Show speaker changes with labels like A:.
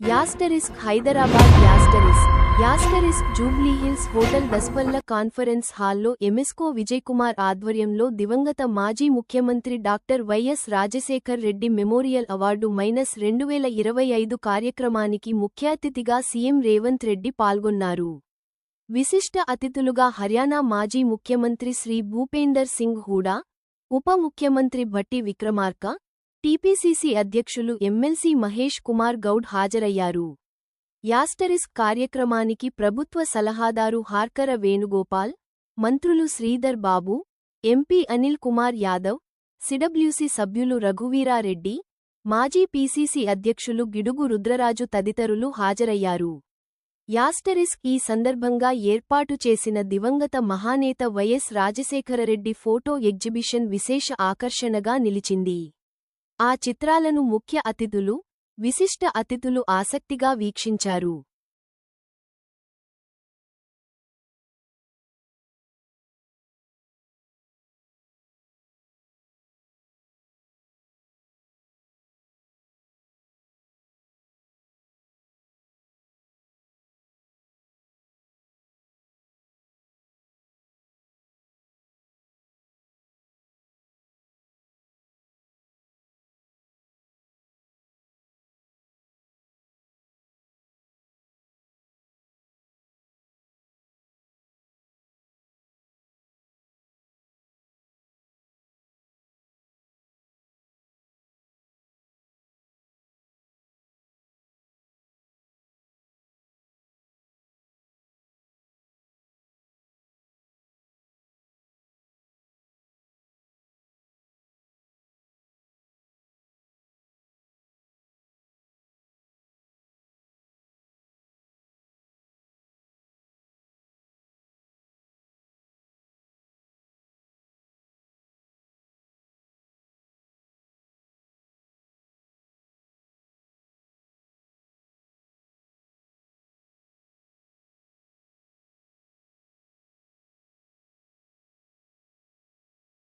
A: Asterisk Hyderabad asterisk. Asterisk Jubilee Hills hotel Daspalla conference హాల్లో ఎమెస్కో విజయకుమార్ ఆధ్వర్యంలో దివంగత మాజీ ముఖ్యమంత్రి doctor YS Rajasekhar Reddy memorial award minus రెండు వేల ఇరవై ఐదు కార్యక్రమానికి ముఖ్యాతిథిగా సీఎం రేవంత్ రెడ్డి పాల్గొన్నారు. విశిష్ట అతిథులుగా హర్యానా మాజీ ముఖ్యమంత్రి శ్రీ భూపేందర్ సింగ్ హూడా ఉప ముఖ్యమంత్రి భట్టి విక్రమార్క టీపీసీసీ అధ్యక్షులు ఎమ్మెల్సీ మహేష్ కుమార్ గౌడ్ హాజరయ్యారు. యాస్టరిస్క్ కార్యక్రమానికి ప్రభుత్వ సలహాదారు హార్కర వేణుగోపాల్ మంత్రులు శ్రీధర్ బాబు ఎంపీ అనిల్ కుమార్ యాదవ్ సిడబ్ల్యూసీ సభ్యులు రఘువీరారెడ్డి మాజీ పీసీసీ అధ్యక్షులు గిడుగు రుద్రరాజు తదితరులు హాజరయ్యారు. యాస్టరిస్క్ ఈ సందర్భంగా ఏర్పాటు చేసిన దివంగత మహానేత వైఎస్ రాజశేఖరరెడ్డి ఫోటో ఎగ్జిబిషన్ విశేష ఆకర్షణగా నిలిచింది. ఆ చిత్రాలను ముఖ్య అతిథులు విశిష్ట అతిథులు ఆసక్తిగా వీక్షించారు.